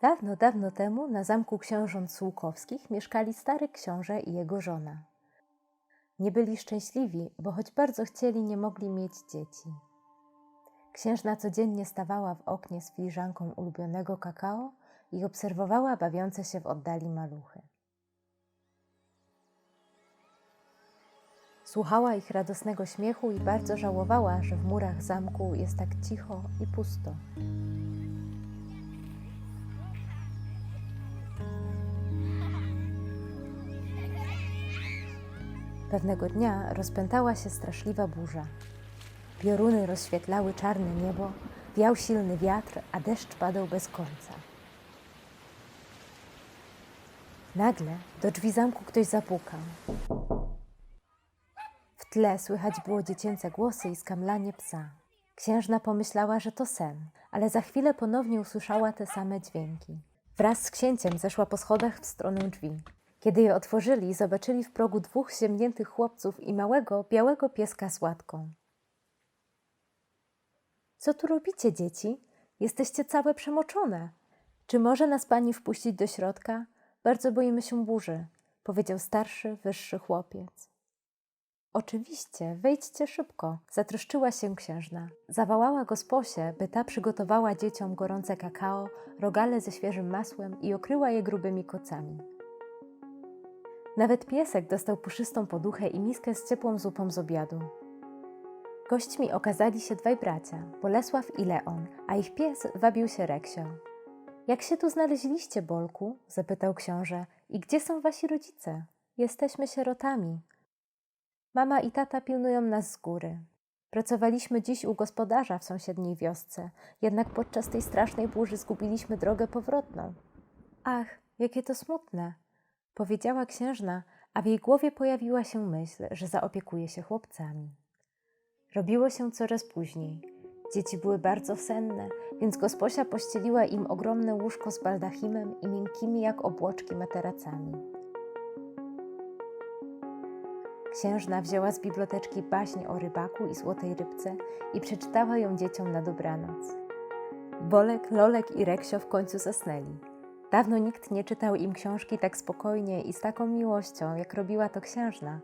Dawno, dawno temu na zamku książąt Słukowskich mieszkali stary książę i jego żona. Nie byli szczęśliwi, bo choć bardzo chcieli, nie mogli mieć dzieci. Księżna codziennie stawała w oknie z filiżanką ulubionego kakao i obserwowała bawiące się w oddali maluchy. Słuchała ich radosnego śmiechu i bardzo żałowała, że w murach zamku jest tak cicho i pusto. Pewnego dnia rozpętała się straszliwa burza. Pioruny rozświetlały czarne niebo, wiał silny wiatr, a deszcz padał bez końca. Nagle do drzwi zamku ktoś zapukał. W tle słychać było dziecięce głosy i skamlanie psa. Księżna pomyślała, że to sen, ale za chwilę ponownie usłyszała te same dźwięki. Wraz z księciem zeszła po schodach w stronę drzwi. Kiedy je otworzyli, zobaczyli w progu dwóch ziemniętych chłopców i małego, białego pieska z łatką. Co tu robicie, dzieci? Jesteście całe przemoczone. Czy może nas pani wpuścić do środka? Bardzo boimy się burzy, powiedział starszy, wyższy chłopiec. Oczywiście, wejdźcie szybko, zatroszczyła się księżna. Zawołała gosposie, by ta przygotowała dzieciom gorące kakao, rogale ze świeżym masłem i okryła je grubymi kocami. Nawet piesek dostał puszystą poduchę i miskę z ciepłą zupą z obiadu. Gośćmi okazali się dwaj bracia, Bolesław i Leon, a ich pies wabił się Reksio. Jak się tu znaleźliście, Bolku? zapytał książę. I gdzie są wasi rodzice? Jesteśmy sierotami. Mama i tata pilnują nas z góry. Pracowaliśmy dziś u gospodarza w sąsiedniej wiosce, jednak podczas tej strasznej burzy zgubiliśmy drogę powrotną. Ach, jakie to smutne, powiedziała księżna, a w jej głowie pojawiła się myśl, że zaopiekuje się chłopcami. Robiło się coraz później. Dzieci były bardzo senne, więc gosposia pościeliła im ogromne łóżko z baldachimem i miękkimi jak obłoczki materacami. Księżna wzięła z biblioteczki baśń o rybaku i złotej rybce i przeczytała ją dzieciom na dobranoc. Bolek, Lolek i Reksio w końcu zasnęli. Dawno nikt nie czytał im książki tak spokojnie i z taką miłością, jak robiła to księżna.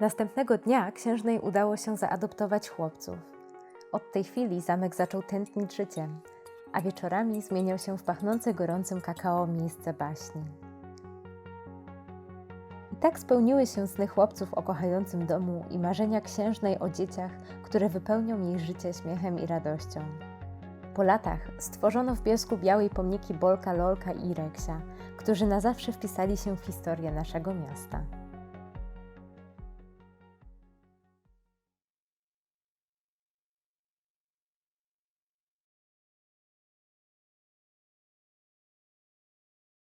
Następnego dnia księżnej udało się zaadoptować chłopców. Od tej chwili zamek zaczął tętnić życiem, a wieczorami zmieniał się w pachnące gorącym kakao miejsce baśni. I tak spełniły się sny chłopców o kochającym domu i marzenia księżnej o dzieciach, które wypełnią jej życie śmiechem i radością. Po latach stworzono w Bielsku Białej pomniki Bolka, Lolka i Reksia, którzy na zawsze wpisali się w historię naszego miasta.